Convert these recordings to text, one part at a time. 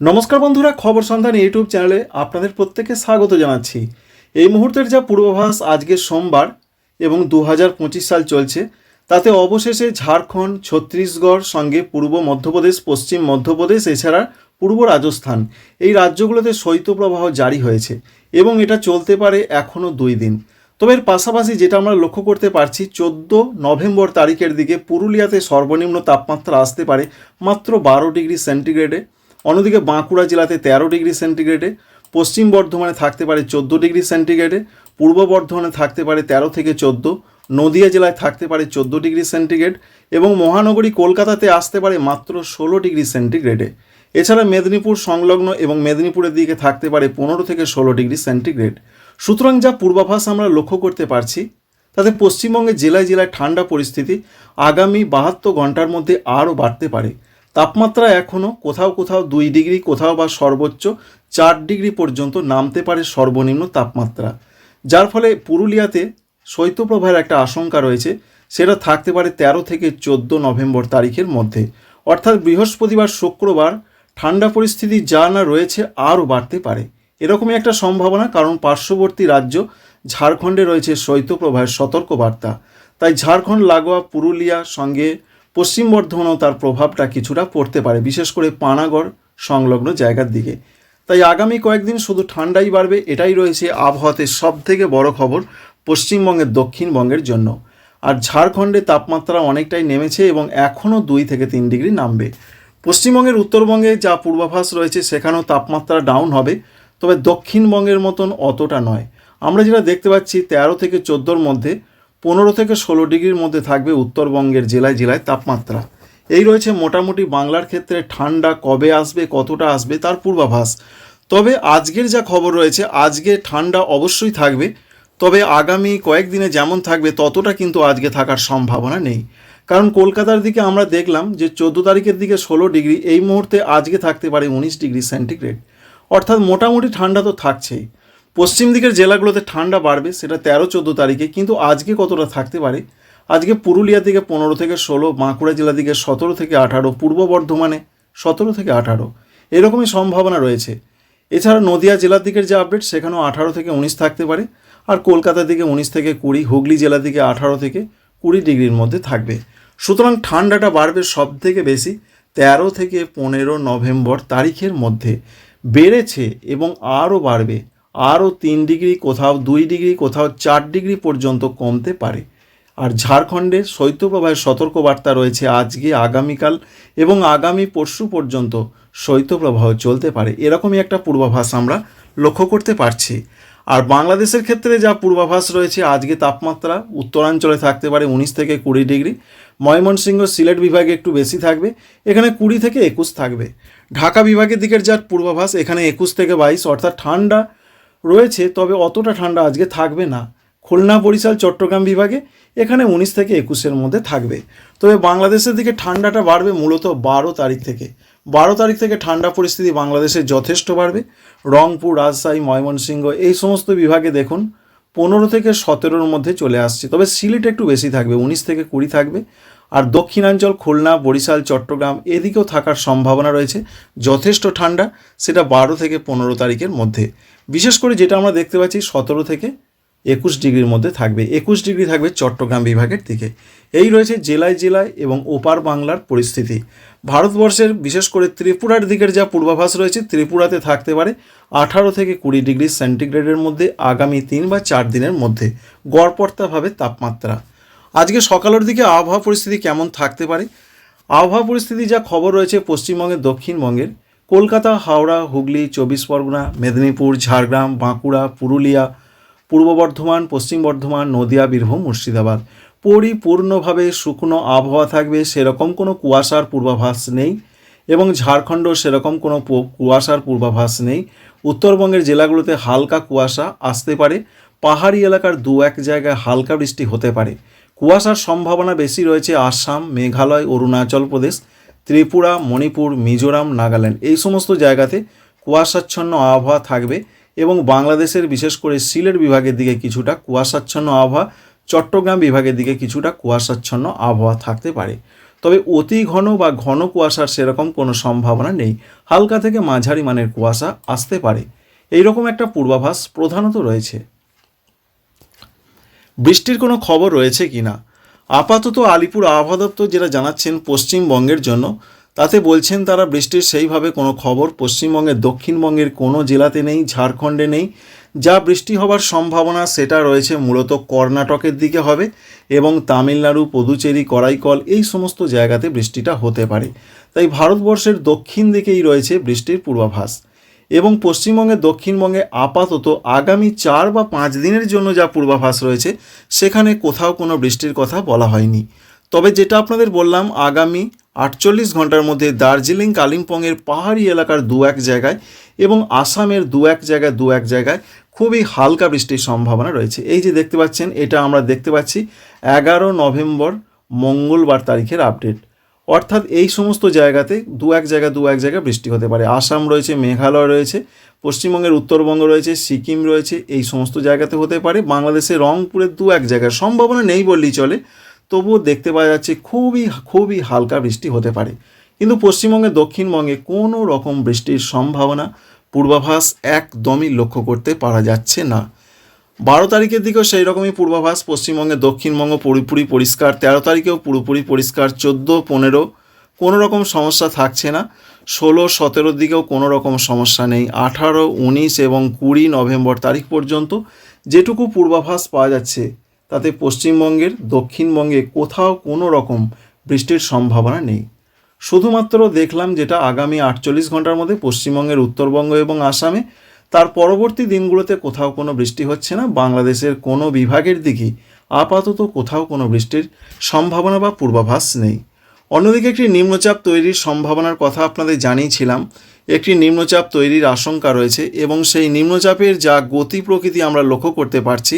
নমস্কার বন্ধুরা, খবর সন্ধান ইউটিউব চ্যানেলে আপনাদের প্রত্যেককে স্বাগত জানাচ্ছি। এই মুহূর্তের যা পূর্বাভাস আজকে সোমবার এবং দু হাজার পঁচিশ সাল চলছে, তাতে অবশেষে ঝাড়খণ্ড, ছত্তিশগড় সঙ্গে পূর্ব মধ্যপ্রদেশ, পশ্চিম মধ্যপ্রদেশ, এছাড়া পূর্ব রাজস্থান এই রাজ্যগুলোতে শৈত্যপ্রবাহ জারি হয়েছে এবং এটা চলতে পারে এখনও দুই দিন। তবে এর পাশাপাশি যেটা আমরা লক্ষ্য করতে পারছি, চোদ্দ নভেম্বর তারিখের দিকে পুরুলিয়াতে সর্বনিম্ন তাপমাত্রা আসতে পারে মাত্র বারো ডিগ্রি সেন্টিগ্রেডে। অন্যদিকে বাঁকুড়া জেলাতে তেরো ডিগ্রি সেন্টিগ্রেডে, পশ্চিম বর্ধমানে থাকতে পারে চোদ্দ ডিগ্রি সেন্টিগ্রেডে, পূর্ব বর্ধমানে থাকতে পারে তেরো থেকে চোদ্দ, নদিয়া জেলায় থাকতে পারে চোদ্দ ডিগ্রি সেন্টিগ্রেড এবং মহানগরী কলকাতাতে আসতে পারে মাত্র ষোলো ডিগ্রি সেন্টিগ্রেডে। এছাড়া মেদিনীপুর সংলগ্ন এবং মেদিনীপুরের দিকে থাকতে পারে পনেরো থেকে ষোলো ডিগ্রি সেন্টিগ্রেড। সুতরাং যা পূর্বাভাস আমরা লক্ষ্য করতে পারছি, তাতে পশ্চিমবঙ্গে জেলায় জেলায় ঠান্ডা পরিস্থিতি আগামী বাহাত্তর ঘণ্টার মধ্যে আরও বাড়তে পারে। তাপমাত্রা এখনও কোথাও কোথাও দুই ডিগ্রি, কোথাও বা সর্বোচ্চ চার ডিগ্রি পর্যন্ত নামতে পারে সর্বনিম্ন তাপমাত্রা। যার ফলে পুরুলিয়াতে শৈত্যপ্রবাহের একটা আশঙ্কা রয়েছে, সেটা থাকতে পারে তেরো থেকে চোদ্দ নভেম্বর তারিখের মধ্যে। অর্থাৎ বৃহস্পতিবার, শুক্রবার ঠান্ডা পরিস্থিতি যা না রয়েছে আরও বাড়তে পারে। এরকমই একটা সম্ভাবনা, কারণ পার্শ্ববর্তী রাজ্য ঝাড়খণ্ডে রয়েছে শৈত্যপ্রবাহের সতর্কবার্তা। তাই ঝাড়খণ্ড, লাগোয়া, পুরুলিয়া সঙ্গে পশ্চিম বর্ধমানেও তার প্রভাবটা কিছুটা পড়তে পারে, বিশেষ করে পানাগড় সংলগ্ন জায়গার দিকে। তাই আগামী কয়েকদিন শুধু ঠান্ডাই বাড়বে, এটাই রয়েছে আবহাওয়াতে সব থেকে বড় খবর পশ্চিমবঙ্গের দক্ষিণবঙ্গের জন্য। আর ঝাড়খণ্ডে তাপমাত্রা অনেকটাই নেমেছে এবং এখনও দুই থেকে তিন ডিগ্রি নামবে। পশ্চিমবঙ্গের উত্তরবঙ্গে যা পূর্বাভাস রয়েছে, সেখানেও তাপমাত্রা ডাউন হবে, তবে দক্ষিণবঙ্গের মতন অতটা নয়। আমরা যেটা দেখতে পাচ্ছি, তেরো থেকে চোদ্দোর মধ্যে পনেরো থেকে ষোলো ডিগ্রির মধ্যে থাকবে উত্তরবঙ্গের জেলায় জেলায় তাপমাত্রা। এই রয়েছে মোটামুটি বাংলার ক্ষেত্রে ঠান্ডা কবে আসবে, কতটা আসবে, তার পূর্বাভাস। তবে আজকের যা খবর রয়েছে, আজকে ঠান্ডা অবশ্যই থাকবে, তবে আগামী কয়েকদিনে যেমন থাকবে, ততটা কিন্তু আজকে থাকার সম্ভাবনা নেই। কারণ কলকাতার দিকে আমরা দেখলাম যে চোদ্দ তারিখের দিকে ষোলো ডিগ্রি, এই মুহূর্তে আজকে থাকতে পারে উনিশ ডিগ্রি সেন্টিগ্রেড। অর্থাৎ মোটামুটি ঠান্ডা তো থাকছেই। পশ্চিম দিকের জেলাগুলোতে ঠান্ডা বাড়বে, সেটা তেরো, চোদ্দ তারিখে, কিন্তু আজকে কতটা থাকতে পারে? আজকে পুরুলিয়া দিকে পনেরো থেকে ষোলো, বাঁকুড়া জেলা দিকে সতেরো থেকে আঠারো, পূর্ব বর্ধমানে সতেরো থেকে আঠারো, এরকমই সম্ভাবনা রয়েছে। এছাড়া নদিয়া জেলার দিকের যে আপডেট সেখানেও আঠারো থেকে উনিশ থাকতে পারে, আর কলকাতার দিকে উনিশ থেকে কুড়ি, হুগলি জেলার দিকে আঠারো থেকে কুড়ি ডিগ্রির মধ্যে থাকবে। সুতরাং ঠান্ডাটা বাড়বে সব থেকে বেশি তেরো থেকে পনেরো নভেম্বর তারিখের মধ্যে। বেড়েছে এবং আরও বাড়বে। আরও তিন ডিগ্রি কোথাও, দুই ডিগ্রি কোথাও, চার ডিগ্রি পর্যন্ত কমতে পারে। আর ঝাড়খণ্ডে শৈত্যপ্রবাহের সতর্কবার্তা রয়েছে আজকে, আগামীকাল এবং আগামী পরশু পর্যন্ত শৈত্যপ্রবাহ চলতে পারে। এরকমই একটা পূর্বাভাস আমরা লক্ষ্য করতে পারছি। আর বাংলাদেশের ক্ষেত্রে যা পূর্বাভাস রয়েছে, আজকে তাপমাত্রা উত্তরাঞ্চলে থাকতে পারে উনিশ থেকে কুড়ি ডিগ্রি। ময়মনসিংহ সিলেট বিভাগে একটু বেশি থাকবে, এখানে কুড়ি থেকে একুশ থাকবে। ঢাকা বিভাগের দিকের যার পূর্বাভাস, এখানে একুশ থেকে বাইশ, অর্থাৎ ঠান্ডা রয়েছে, তবে অতটা ঠান্ডা আজকে থাকবে না। খুলনা, বরিশাল, চট্টগ্রাম বিভাগে এখানে উনিশ থেকে একুশের মধ্যে থাকবে। তবে বাংলাদেশের দিকে ঠান্ডাটা বাড়বে মূলত বারো তারিখ থেকে। বারো তারিখ থেকে ঠান্ডা পরিস্থিতি বাংলাদেশে যথেষ্ট বাড়বে। রংপুর, রাজশাহী, ময়মনসিংহ এই সমস্ত বিভাগে দেখুন, পনেরো থেকে সতেরোর মধ্যে চলে আসছে। তবে সিলেট একটু বেশি থাকবে, উনিশ থেকে কুড়ি থাকবে। আর দক্ষিণাঞ্চল, খুলনা, বরিশাল, চট্টগ্রাম এদিকেও থাকার সম্ভাবনা রয়েছে। যথেষ্ট ঠান্ডা, সেটা বারো থেকে পনেরো তারিখের মধ্যে। বিশেষ করে যেটা আমরা দেখতে পাচ্ছি, সতেরো থেকে একুশ ডিগ্রির মধ্যে থাকবে। একুশ ডিগ্রি থাকবে চট্টগ্রাম বিভাগের দিকে। এই রয়েছে জেলায় জেলায় এবং ওপার বাংলার পরিস্থিতি। ভারতবর্ষের বিশেষ করে ত্রিপুরার দিকের যা পূর্বাভাস রয়েছে, ত্রিপুরাতে থাকতে পারে আঠারো থেকে কুড়ি ডিগ্রি সেন্টিগ্রেডের মধ্যে আগামী তিন বা চার দিনের মধ্যে। গড়পড়তাভাবে তাপমাত্রা আজকে সকালের দিকে আবহাওয়া পরিস্থিতি কেমন থাকতে পারে? আবহাওয়া পরিস্থিতি যা খবর রয়েছে পশ্চিমবঙ্গের, দক্ষিণবঙ্গের। কলকাতা, হাওড়া, হুগলি, চব্বিশ পরগনা, মেদিনীপুর, ঝাড়গ্রাম, বাঁকুড়া, পুরুলিয়া, পূর্ব বর্ধমান, পশ্চিম বর্ধমান, নদিয়া, বীরভূম, মুর্শিদাবাদ। পরিপূর্ণভাবে শুকনো আবহাওয়া থাকবে, সেরকম কোনো কুয়াশার পূর্বাভাস নেই এবং ঝাড়খণ্ড সেরকম কোনো কুয়াশার পূর্বাভাস নেই। উত্তরবঙ্গের জেলাগুলোতে হালকা কুয়াশা আসতে পারে। পাহাড়ি এলাকার দু এক জায়গায় হালকা বৃষ্টি হতে পারে। কুয়াশার সম্ভাবনা বেশি রয়েছে আসাম, মেঘালয়, অরুণাচল প্রদেশ, ত্রিপুরা, মণিপুর, মিজোরাম, নাগাল্যান্ড। এই সমস্ত জায়গাতে কুয়াশাচ্ছন্ন আবহাওয়া থাকবে এবং বাংলাদেশের বিশেষ করে সিলেট বিভাগের দিকে কিছুটা কুয়াশাচ্ছন্ন আবহাওয়া, চট্টগ্রাম বিভাগের দিকে কিছুটা কুয়াশাচ্ছন্ন আবহাওয়া থাকতে পারে। তবে অতি ঘন বা ঘন কুয়াশার সেরকম কোনো সম্ভাবনা নেই। হালকা থেকে মাঝারি মানের কুয়াশা আসতে পারে। এই রকম একটা পূর্বাভাস প্রধানত রয়েছে। বৃষ্টির কোনো খবর রয়েছে কি না? আপাতত আলিপুর আবহাওয়া দপ্তর যেটা জানাচ্ছেন পশ্চিমবঙ্গের জন্য, তাতে বলছেন তারা বৃষ্টির সেইভাবে কোনো খবর পশ্চিমবঙ্গের দক্ষিণবঙ্গের কোনো জেলাতে নেই, ঝাড়খণ্ডে নেই। যা বৃষ্টি হবার সম্ভাবনা সেটা রয়েছে মূলত কর্ণাটকের দিকে হবে এবং তামিলনাড়ু, পদুচেরি, করাইকল এই সমস্ত জায়গাতে বৃষ্টিটা হতে পারে। তাই ভারতবর্ষের দক্ষিণ দিকেই রয়েছে বৃষ্টির পূর্বাভাস। এবং পশ্চিমবঙ্গে, দক্ষিণবঙ্গে আপাতত আগামী চার বা পাঁচ দিনের জন্য যা পূর্বাভাস রয়েছে, সেখানে কোথাও কোনো বৃষ্টির কথা বলা হয়নি। তবে যেটা আপনাদের বললাম, আগামী আটচল্লিশ ঘণ্টার মধ্যে দার্জিলিং, কালিম্পংয়ের পাহাড়ি এলাকার দু এক জায়গায় এবং আসামের দু এক জায়গায় দু এক জায়গায় খুবই হালকা বৃষ্টির সম্ভাবনা রয়েছে। এই যে দেখতে পাচ্ছেন, এটা আমরা দেখতে পাচ্ছি এগারো নভেম্বর মঙ্গলবার তারিখের আপডেট। অর্থাৎ এই সমস্ত জায়গাতে দু এক জায়গা, দু এক জায়গায় বৃষ্টি হতে পারে। আসাম রয়েছে, মেঘালয় রয়েছে, পশ্চিমবঙ্গের উত্তরবঙ্গ রয়েছে, সিকিম রয়েছে, এই সমস্ত জায়গাতে হতে পারে। বাংলাদেশের রংপুরের দু এক জায়গায় সম্ভাবনা নেই বললেই চলে, তবুও দেখতে পাওয়া যাচ্ছে খুবই খুবই হালকা বৃষ্টি হতে পারে। কিন্তু পশ্চিমবঙ্গের দক্ষিণবঙ্গে কোনো রকম বৃষ্টির সম্ভাবনা পূর্বাভাস একদমই লক্ষ্য করতে পারা যাচ্ছে না। বারো তারিখের দিকেও সেই রকমই পূর্বাভাস। পশ্চিমবঙ্গে দক্ষিণবঙ্গ পুরোপুরি পরিষ্কার। তেরো তারিখেও পুরোপুরি পরিষ্কার। চোদ্দ, পনেরো কোনো রকম সমস্যা থাকছে না। ষোলো, সতেরোর দিকেও কোনো রকম সমস্যা নেই। আঠারো, উনিশ এবং কুড়ি নভেম্বর তারিখ পর্যন্ত যেটুকু পূর্বাভাস পাওয়া যাচ্ছে, তাতে পশ্চিমবঙ্গের দক্ষিণবঙ্গে কোথাও কোনো রকম বৃষ্টির সম্ভাবনা নেই। শুধুমাত্র দেখলাম যেটা আগামী আটচল্লিশ ঘণ্টার মধ্যে পশ্চিমবঙ্গের উত্তরবঙ্গ এবং আসামে তার পরবর্তী দিনগুলোতে কোথাও কোনো বৃষ্টি হচ্ছে না, বাংলাদেশের কোনো বিভাগের দিকেই আপাতত কোথাও কোনো বৃষ্টির সম্ভাবনা বা পূর্বাভাস নেই। অন্যদিকে একটি নিম্নচাপ তৈরির সম্ভাবনার কথা আপনাদের জানিয়েছিলাম। একটি নিম্নচাপ তৈরির আশঙ্কা রয়েছে এবং সেই নিম্নচাপের যা গতি প্রকৃতি আমরা লক্ষ্য করতে পারছি,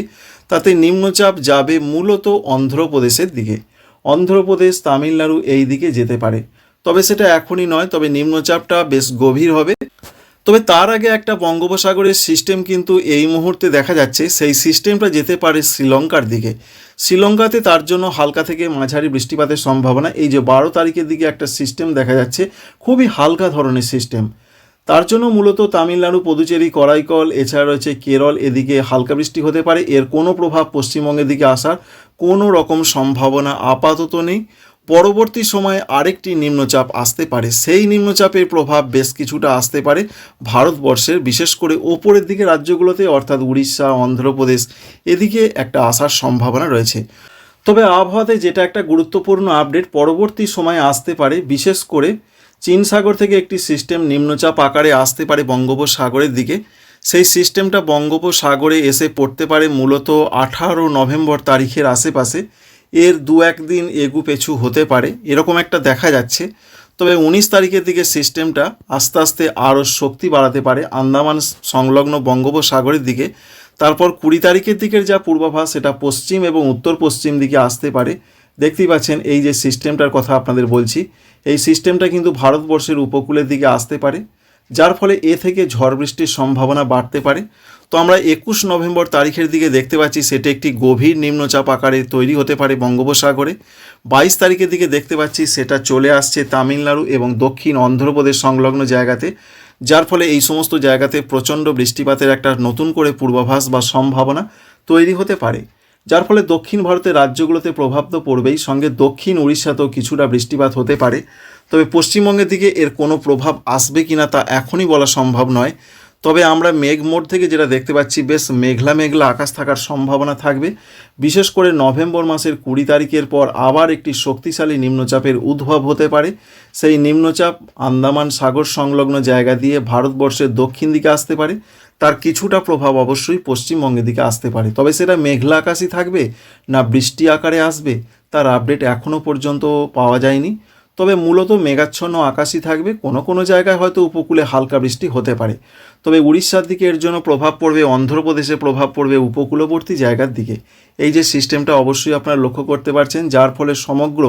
তাতে নিম্নচাপ যাবে মূলত অন্ধ্রপ্রদেশের দিকে। অন্ধ্রপ্রদেশ, তামিলনাড়ু এই দিকে যেতে পারে। তবে সেটা এখনই নয়, তবে নিম্নচাপটা বেশ গভীর হবে। তবে তার আগে একটা বঙ্গোপসাগরের সিস্টেম কিন্তু এই মুহূর্তে দেখা যাচ্ছে। সেই সিস্টেমটা যেতে পারে শ্রীলঙ্কার দিকে। শ্রীলঙ্কাতে তার জন্য হালকা থেকে মাঝারি বৃষ্টিপাতের সম্ভাবনা। এই যে বারো তারিখের দিকে একটা সিস্টেম দেখা যাচ্ছে, খুবই হালকা ধরনের সিস্টেম। তার জন্য মূলত তামিলনাড়ু, পদুচেরি, করাইকল, এছাড়া রয়েছে কেরল, এদিকে হালকা বৃষ্টি হতে পারে। এর কোনো প্রভাব পশ্চিমবঙ্গের দিকে আসার কোনো রকম সম্ভাবনা আপাতত নেই। পরবর্তী সময়ে আরেকটি নিম্নচাপ আসতে পারে। সেই নিম্নচাপের প্রভাব বেশ কিছুটা আসতে পারে ভারতবর্ষের, বিশেষ করে ওপরের দিকে রাজ্যগুলোতে, অর্থাৎ উড়িষ্যা, অন্ধ্রপ্রদেশ, এদিকে একটা আসার সম্ভাবনা রয়েছে। তবে আবহাওয়াতে যেটা একটা গুরুত্বপূর্ণ আপডেট, পরবর্তী সময়ে আসতে পারে, বিশেষ করে চীন সাগর থেকে একটি সিস্টেম নিম্নচাপ আকারে আসতে পারে বঙ্গোপসাগরের দিকে। সেই সিস্টেমটা বঙ্গোপসাগরে এসে পড়তে পারে মূলত আঠারো নভেম্বর তারিখের আশেপাশে। এর দু একদিন এগু পেছু হতে পারে, এরকম একটা দেখা যাচ্ছে। তবে উনিশ তারিখের দিকে সিস্টেমটা আস্তে আস্তে আরও শক্তি বাড়াতে পারে আন্দামান সংলগ্ন বঙ্গোপসাগরের দিকে। তারপর কুড়ি তারিখের দিকের যা পূর্বাভাস, সেটা পশ্চিম এবং উত্তর পশ্চিম দিকে আসতে পারে। দেখতেই পাচ্ছেন এই যে সিস্টেমটার কথা আপনাদের বলছি, এই সিস্টেমটা কিন্তু ভারতবর্ষের উপকূলের দিকে আসতে পারে, যার ফলে এ থেকে ঝড় বৃষ্টির সম্ভাবনা বাড়তে পারে। তো আমরা একুশ নভেম্বর তারিখের দিকে দেখতে পাচ্ছি সেটি একটি গভীর নিম্নচাপ আকারে তৈরি হতে পারে বঙ্গোপসাগরে। বাইশ তারিখের দিকে দেখতে পাচ্ছি সেটা চলে আসছে তামিলনাড়ু এবং দক্ষিণ অন্ধ্রপ্রদেশ সংলগ্ন জায়গাতে, যার ফলে এই সমস্ত জায়গাতে প্রচণ্ড বৃষ্টিপাতের একটা নতুন করে পূর্বাভাস বা সম্ভাবনা তৈরি হতে পারে। যার ফলে দক্ষিণ ভারতের রাজ্যগুলোতে প্রভাব তো পড়বেই, সঙ্গে দক্ষিণ উড়িষ্যাতেও কিছুটা বৃষ্টিপাত হতে পারে। তবে পশ্চিমবঙ্গের দিকে এর কোনো প্রভাব আসবে কিনা তা এখনই বলা সম্ভব নয়। তবে আমরা মেঘ মোড থেকে যেটা দেখতে পাচ্ছি, বেশ মেঘলা মেঘলা আকাশ থাকার সম্ভাবনা থাকবে। বিশেষ করে নভেম্বর মাসের কুড়ি তারিখের পর আবার একটি শক্তিশালী নিম্নচাপের উদ্ভব হতে পারে। সেই নিম্নচাপ আন্দামান সাগর সংলগ্ন জায়গা দিয়ে ভারতবর্ষের দক্ষিণ দিকে আসতে পারে। তার কিছুটা প্রভাব অবশ্যই পশ্চিমবঙ্গের দিকে আসতে পারে। তবে সেটা মেঘলা আকাশই থাকবে না বৃষ্টি আকারে আসবে, তার আপডেট এখনও পর্যন্ত পাওয়া যায়নি। তবে মূলত মেঘাচ্ছন্ন আকাশই থাকবে। কোনো কোনো জায়গায় হয়তো উপকূলে হালকা বৃষ্টি হতে পারে। তবে উড়িষ্যার দিকে এর জন্য প্রভাব পড়বে, অন্ধ্রপ্রদেশে প্রভাব পড়বে উপকূলবর্তী জায়গার দিকে। এই যে সিস্টেমটা অবশ্যই আপনারা লক্ষ্য করতে পারছেন, যার ফলে সমগ্র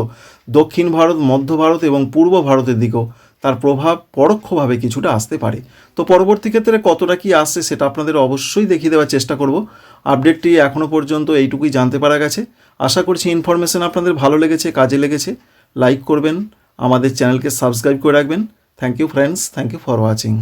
দক্ষিণ ভারত, মধ্য ভারত এবং পূর্ব ভারতের দিকেও তার প্রভাব পরোক্ষভাবে কিছুটা আসতে পারে। তো পরবর্তী ক্ষেত্রে কতটা কি আসছে সেটা আপনাদের অবশ্যই দেখিয়ে দেওয়ার চেষ্টা করব। আপডেটটি এখনও পর্যন্ত এইটুকুই জানতে পারা গেছে। আশা করছি ইনফরমেশন আপনাদের ভালো লেগেছে, কাজে লেগেছে। লাইক করবেন আমাদের চ্যানেলকে সাবস্ক্রাইব করে রাখবেন। Thank you friends thank you for watching